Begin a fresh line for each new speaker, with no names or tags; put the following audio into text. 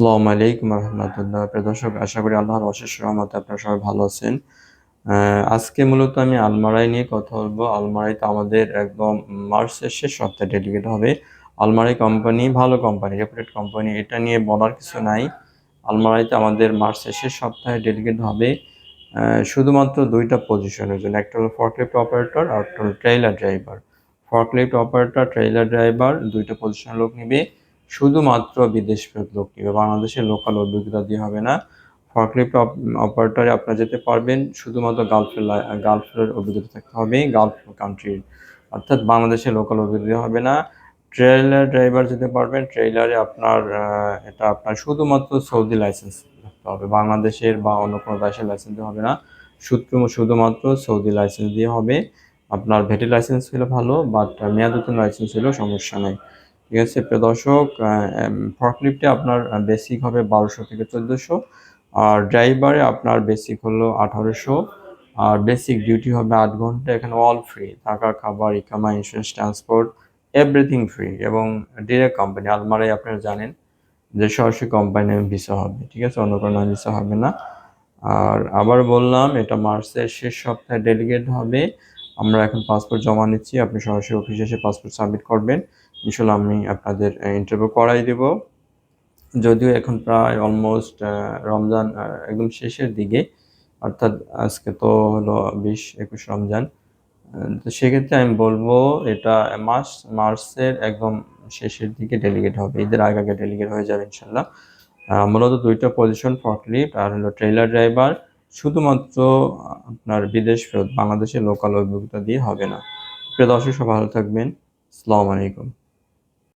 আসসালামু আলাইকুম রহমতুল্লাহ। প্রিয় আশা করি আল্লাহর অশেষ রহমতে আপনারা সবাই ভালো আছেন। আজকে মূলত আমি আলমারাই নিয়ে কথা বলব। আলমারাইতে আমাদের একদম মার্চের শেষ সপ্তাহে ডেডিকেট হবে। আলমারাই কোম্পানি, ভালো কোম্পানি, রেপুটেড কোম্পানি, এটা নিয়ে বলার কিছু নাই। আলমারাইতে আমাদের মার্চের শেষ সপ্তাহে ডেডিকেট হবে। শুধুমাত্র দুইটা পজিশনের জন্য, একটা হলো ফর্কলিফট অপারেটর আর একটা হলো trailer driver. Forklift operator, trailer driver, দুইটা পজিশনের লোক নিবে। শুধুমাত্র বিদেশ ফেরত লোক বাংলাদেশের লোকাল অভিজ্ঞতা দিয়ে হবে না। ফর্কলিফট অপারেটরে আপনারা যেতে পারবেন। শুধুমাত্র গালফের গালফের অভিজ্ঞতা থাকতে হবে। গালফ কান্ট্রির অর্থাৎ বাংলাদেশের লোকাল অভিজ্ঞতা হবে না। ট্রেলার ড্রাইভার যেতে পারবেন। ট্রেলারে আপনার এটা আপনার শুধুমাত্র সৌদি লাইসেন্স থাকতে হবে। বাংলাদেশের বা অন্য কোনো দেশের লাইসেন্স হবে না। শুধু শুধুমাত্র সৌদি লাইসেন্স দিয়ে হবে। আপনার ভেটি লাইসেন্স হলে ভালো বাট মেয়াদোত্তীর্ণ লাইসেন্স হলেও সমস্যা নেই। ঠিক আছে? প্রিয় দর্শক ফর্কলিফটে আপনার বেসিক হবে বারোশো থেকে চোদ্দোশো, আর ড্রাইভারে আপনার বেসিক হলো আঠারোশো, আর বেসিক ডিউটি হবে আট ঘণ্টা, এখানে অল ফ্রি থাকা, খাবার, ইকামা ইন্স্যুরেন্স ট্রান্সপোর্ট এভরিথিং ফ্রি এবং ডিরেক্ট কোম্পানি আলমারাই আপনারা জানেন যে সরাসরি কোম্পানি ভিসা হবে, ঠিক আছে? অন্য কোনো ভিসা হবে না। আর আবার বললাম, এটা মার্চের শেষ সপ্তাহে ডেলিগেট হবে, আমরা এখন পাসপোর্ট জমা নিচ্ছি, আপনি সরাসরি অফিসে এসে পাসপোর্ট সাবমিট করবেন। ইনশাল্লাহ আমি আপনাদের ইন্টারভিউ করাই দেব। যদিও এখন প্রায় অলমোস্ট রমজান একদম শেষের দিকে, অর্থাৎ আজকে তো হলো বিশ একুশ রমজান। তো সেক্ষেত্রে আমি বলব, এটা মাস, মার্চের একদম শেষের দিকে ডেলিগেট হবে। ঈদের আগে আগে ডেলিগেট হয়ে যাবে ইনশাল্লাহ মূলত দুইটা পজিশন ফর্কলিফট আর হলো ট্রেলার ড্রাইভার শুধুমাত্র আপনার বিদেশ ফেরত, বাংলাদেশের লোকাল অভিজ্ঞতা দিয়ে হবে না। প্রিয় দর্শক সব ভালো থাকবেন। আসসালামু আলাইকুম।